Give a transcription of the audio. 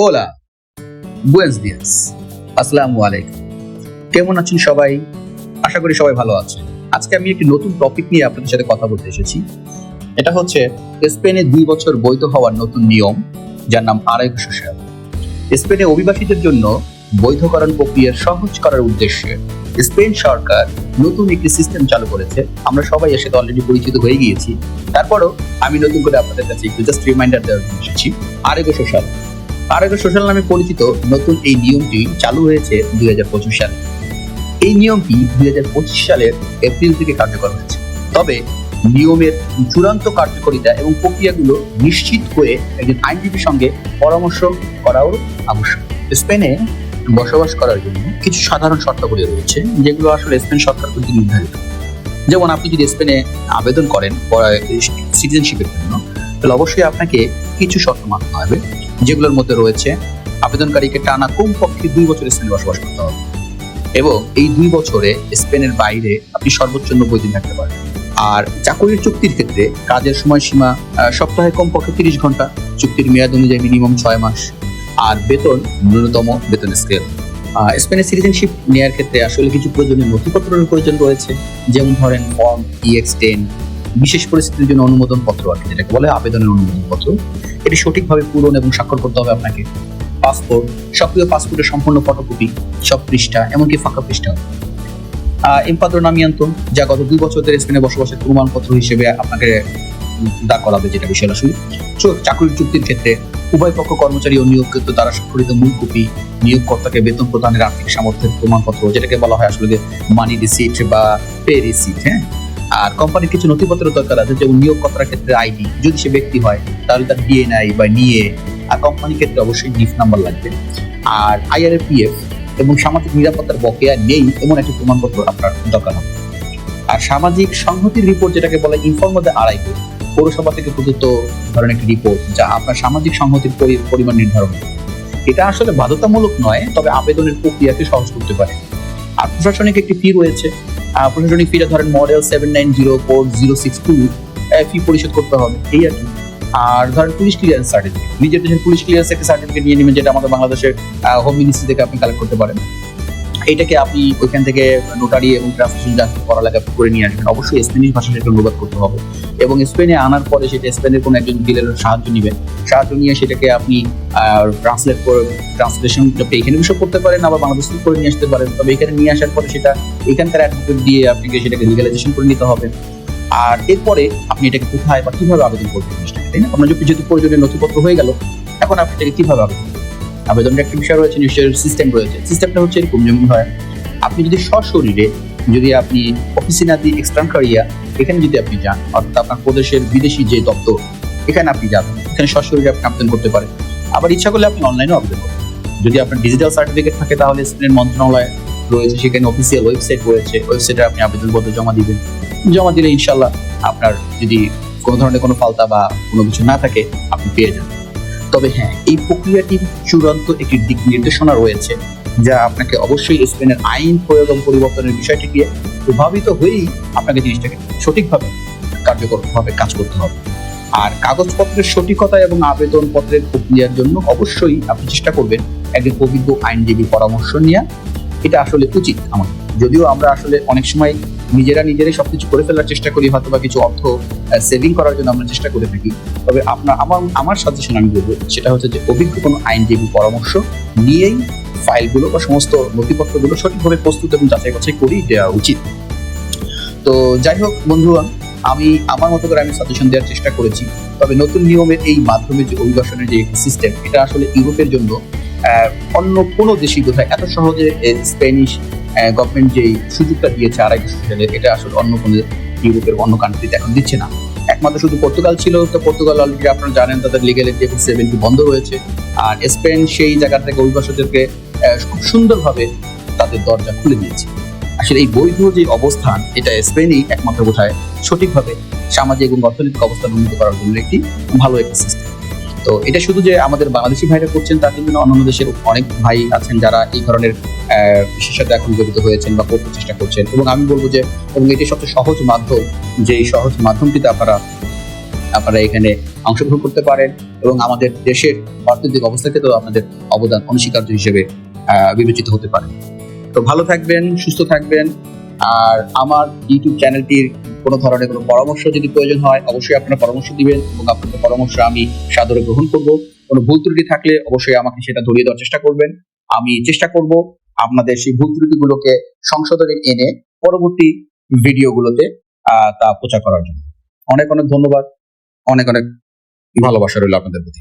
হোলা Buenos Diaz আসসালামু আলাইকুম কেমন আছেন সবাই? আশা করি সবাই ভালো আছেন। আজকে আমি একটি নতুন টপিক নিয়ে আপনাদের সাথে কথা বলতে এসেছি। এটা হচ্ছে স্পেনে দুই বছর বৈধ হওয়ার নতুন নিয়ম, যার নাম আড়াই সোশ্যাল স্পেনে অভিবাসীদের জন্য বৈধকরণ প্রক্রিয়া সহজ করার উদ্দেশ্যে স্পেন সরকার নতুন একটি সিস্টেম চালু করেছে। আমরা সবাই এর সাথে অলরেডি পরিচিত হয়ে গিয়েছি। তারপরও আমি নতুন করে আপনাদের কাছে একটু জাস্ট রিমাইন্ডার দেওয়ার জন্য এসেছি। আরেগো সোশ্যাল আরেগো সোশ্যাল নামে পরিচিত নতুন এই নিয়মটি চালু হয়েছে দুই হাজার পঁচিশ সালে। এই নিয়মটি দুই হাজার পঁচিশ সালের এপ্রিল থেকে কার্যকর হয়েছে। তবে নিয়মের চূড়ান্ত কার্যকারিতা এবং প্রক্রিয়াগুলো নিশ্চিত করে একজন আইনজীবীর সঙ্গে পরামর্শ করাও আবশ্যক। স্পেনে বসবাস করার জন্য কিছু সাধারণ শর্তাবলী রয়েছে, যেগুলো আসলে স্পেন সরকার কর্তৃক নির্ধারিত। যেমন আপনি যদি স্পেনে আবেদন করেন সিটিজেনশিপের জন্য, তাহলে অবশ্যই আপনাকে কিছু শর্ত মানতে হবে। যেগুলোর মধ্যে রয়েছে আবেদনকারীকে টানা কমপক্ষে দুই বছর স্পেনে বসবাস করতে হবে। এবং এই দুই বছরে স্পেনের বাইরে আপনি সর্বোচ্চ নব্বই দিন থাকতে পারেন। আর চাকরির চুক্তির ক্ষেত্রে কাজের সময়সীমা সপ্তাহে কমপক্ষে তিরিশ ঘণ্টা, চুক্তির মেয়াদ অনুযায়ী মিনিমাম ছয় মাস, আর বেতন ন্যূনতম বেতন স্কেল। স্পেনের সিটিজেনশিপ নেওয়ার ক্ষেত্রে আসলে কিছু প্রয়োজনীয় নথিপত্রের প্রয়োজন রয়েছে, যেমন ধরেন ফর্ম ইএক্স টেন বিশেষ পরিস্থিতির জন্য অনুমোদন পত্র আর যেটাকে বলে আবেদনের অনুমোদন পত্র এটি সঠিকভাবে পূরণ এবং স্বাক্ষর করতে হবে আপনাকে। পাসপোর্ট, সক্রিয় পাসপোর্টের সম্পূর্ণ ফটোকপি, সব পৃষ্ঠা, এমনকি ফাঁকা পৃষ্ঠা এমপাদ্র নামিয়ান্ত যা গত দুই বছর ধরে স্পেনে বসবাসের প্রমাণপত্র হিসেবে আপনাকে দাঁড় করাবে যেটা বিষয় আসলে চাকরির চুক্তির ক্ষেত্রে উভয় পক্ষ কর্মচারী ও নিয়োগকৃত দ্বারা স্বাক্ষরিত মূল কপি, নিয়োগকর্তাকে বেতন প্রদানের আর্থিক সামর্থ্যের প্রমাণপত্র, যেটাকে বলা হয় আসলে মানি রিসিট বা পে রিসিট হ্যাঁ? আর কোম্পানির কিছু নথিপত্রের দরকার আছে, যেমন নিয়োগকর্তার ক্ষেত্রে আইডি যদি সে ব্যক্তি হয়, তাহলে তার ডিএনআই বা নিয়ে আর কোম্পানির ক্ষেত্রে অবশ্যই ডিফ নাম্বার লাগবে। আর আইআরএপিএফ এবং সামাজিক নিরাপত্তার বকেয়া নেই, এমন একটি প্রমাণপত্র আপনার দরকার হবে। আর সামাজিক সংহতির রিপোর্ট যেটাকে বলে ইনফর্ম দ্য আড়াইকো পৌরসভা থেকে প্রদত্ত ধরনের একটি রিপোর্ট যা আপনার সামাজিক সংহতির পরি- পরিমাণ নির্ধারণ করে। এটা আসলে বাধ্যতামূলক নয়, তবে আবেদনের প্রক্রিয়াকে সহজ করতে পারে। আর প্রশাসনিক একটি ফি রয়েছে প্রশাসনিক ফিটা ধরেন model seven nine zero four zero six two fee পরিশোধ করতে হবে, এই আর কি। আর ধরেন পুলিশ ক্লিয়ারেন্স সার্টিফিকেট নিজের দেশের পুলিশ ক্লিয়ারেন্স একটা সার্টিফিকেট নিয়ে নেবেন যেটা আমাদের বাংলাদেশের হোম মিনিস্ট্রি থেকে আপনি কালেক্ট করতে পারেন। এইটাকে আপনি ওইখান থেকে নোটারি এবং ট্রান্সলেশন যা কিছু করা নিয়ে আসবেন। অবশ্যই স্পেনিশ ভাষা সেটা অনুবাদ করতে হবে। এবং স্পেনে আনার পরে সেটা স্পেনের কোনো একজন ডিলারের সাহায্য নেবেন। সাহায্য নিয়ে সেটাকে আপনি ট্রান্সলেট করে ট্রান্সলেশন এখানে বিষয় করতে পারেন, আবার বাংলাদেশ করে নিয়ে আসতে পারেন। তবে এখানে নিয়ে আসার পরে সেটা এখানকার অ্যাডভোকেট দিয়ে আপনাকে সেটাকে লিগালাইজেশন করে নিতে হবে। আর এরপরে আপনি এটাকে কোথায় বা কীভাবে আবেদন করবেন জিনিসটাকে, তাই না? আপনার যদি যেহেতু প্রয়োজনীয় নথিপত্র হয়ে গেল, এখন আপনি এটাকে কীভাবে আবেদন আবেদনের একটা বিষয় রয়েছে, নিশ্চয়ই সিস্টেম রয়েছে। সিস্টেমটা হচ্ছে এরকম, যেমন হয় আপনি যদি সশরীরে যদি আপনি অফিসিনাদি এক্সট্রানকারিয়া এখানে যদি আপনি যান, অর্থাৎ আপনার প্রদেশের বিদেশি যে দপ্তর, এখানে আপনি যাবেন এখানে সশরীরে আপনি আবেদন করতে পারেন। আবার ইচ্ছা করলে আপনি অনলাইনেও আবেদন করতে যদি আপনার ডিজিটাল সার্টিফিকেট থাকে, তাহলে স্পেনের মন্ত্রণালয় রয়েছে, সেখানে অফিসিয়াল ওয়েবসাইট রয়েছে ওয়েবসাইটে আপনি আবেদনপত্র জমা দিবেন। জমা দিলে ইনশাল্লাহ আপনার যদি কোনো ধরনের কোনো ফালতা বা কোনো কিছু না থাকে, আপনি পেয়ে যাবেন। তবে হ্যাঁ এই প্রক্রিয়াটির চূড়ান্ত একটি দিক নির্দেশনা রয়েছে, যা আপনাকে অবশ্যই স্পেনের আইন প্রয়োগ পরিবর্তনের বিষয়টিকে প্রভাবিত হয়েই আপনাকে জিনিসটাকে সঠিকভাবে কার্যকরভাবে কাজ করতে হবে। আর কাগজপত্রের সঠিকতা এবং আবেদন পত্রের প্রক্রিয়ার জন্য অবশ্যই আপনি চেষ্টা করবেন একজন অভিজ্ঞ আইনজীবী পরামর্শ নেওয়া। এটা আসলে উচিত আমাদের যদিও আমরা আসলে অনেক সময় নিজেরা নিজেরাই সবকিছু করে ফেলার চেষ্টা করি হয়তো বা কিছু অর্থ সেভিং করার জন্য আমরা চেষ্টা করে থাকি। তবে আপনার আমার আমার সাজেশন আমি বলব, সেটা হচ্ছে যে অভিজ্ঞ কোনো আইনজীবী পরামর্শ নিয়েই ফাইলগুলো বা সমস্ত নথিপত্রগুলো সঠিকভাবে প্রস্তুত এবং যাচাই বাছাই করেই দেওয়া উচিত। তো যাই হোক বন্ধুগণ আমি, আমার মতো করে আমি সাজেশন দেওয়ার চেষ্টা করেছি। তবে নতুন নিয়মের এই মাধ্যমে যে অভিবাসনের যে সিস্টেম এটা আসলে ইউরোপের জন্য অন্য কোনো দেশই বোধহয় এত সহজে স্প্যানিশ গভর্নমেন্ট যে সুযোগটা দিয়েছে আড়াই সালে এটা আসলে অন্য কোনো ইউরোপের অন্য কান্ট্রিতে এখন দিচ্ছে না। একমাত্র শুধু পর্তুগাল ছিল, তো পর্তুগাল অলরেডি আপনারা জানেন তাদের লিগেল এবং সেভেন্টি বন্ধ রয়েছে আর স্পেন সেই জায়গা থেকে অভিবাসীদেরকে খুব সুন্দরভাবে তাদের দরজা খুলে দিয়েছে। আসলে এই বৈধ যে অবস্থান, এটা স্পেনই একমাত্র বোঝায় সঠিকভাবে সামাজিক এবং অর্থনৈতিক অবস্থান উন্নত করার জন্য একটি ভালো একটি সিস্টেম তো এটা শুধু যে আমাদের বাংলাদেশি ভাইরা করছেন তার জন্য অন্যান্য দেশের অনেক ভাই আছেন যারা এই ধরনের সাথে এখন জড়িত হয়েছেন বা করতে চেষ্টা করছেন। এবং আমি বলব যে, এবং এটি সবচেয়ে সহজ মাধ্যম, যে এই সহজ মাধ্যমটিতে আপনারা আপনারা এখানে অংশগ্রহণ করতে পারেন এবং আমাদের দেশের অর্থনৈতিক অবস্থাকেও আপনাদের অবদান অনস্বীকার্য হিসেবে বিবেচিত হতে পারে। তো ভালো থাকবেন, সুস্থ থাকবেন। আর আমার ইউটিউব চ্যানেলটির কোনো ধরনের কোনো পরামর্শ যদি প্রয়োজন হয়, অবশ্যই আপনারা পরামর্শ দিবেন এবং আপনাদের পরামর্শ আমি সাদরে গ্রহণ করব। কোনো ভুল ত্রুটি থাকলে অবশ্যই আমাকে সেটা ধরিয়ে দেওয়ার চেষ্টা করবেন। আমি চেষ্টা করব আপনাদের সেই ভুল ত্রুটিগুলোকে সংশোধনে এনে পরবর্তী ভিডিওগুলোতে তা প্রচার করার জন্য। অনেক অনেক ধন্যবাদ। অনেক অনেক ভালোবাসা রইল আপনাদের প্রতি।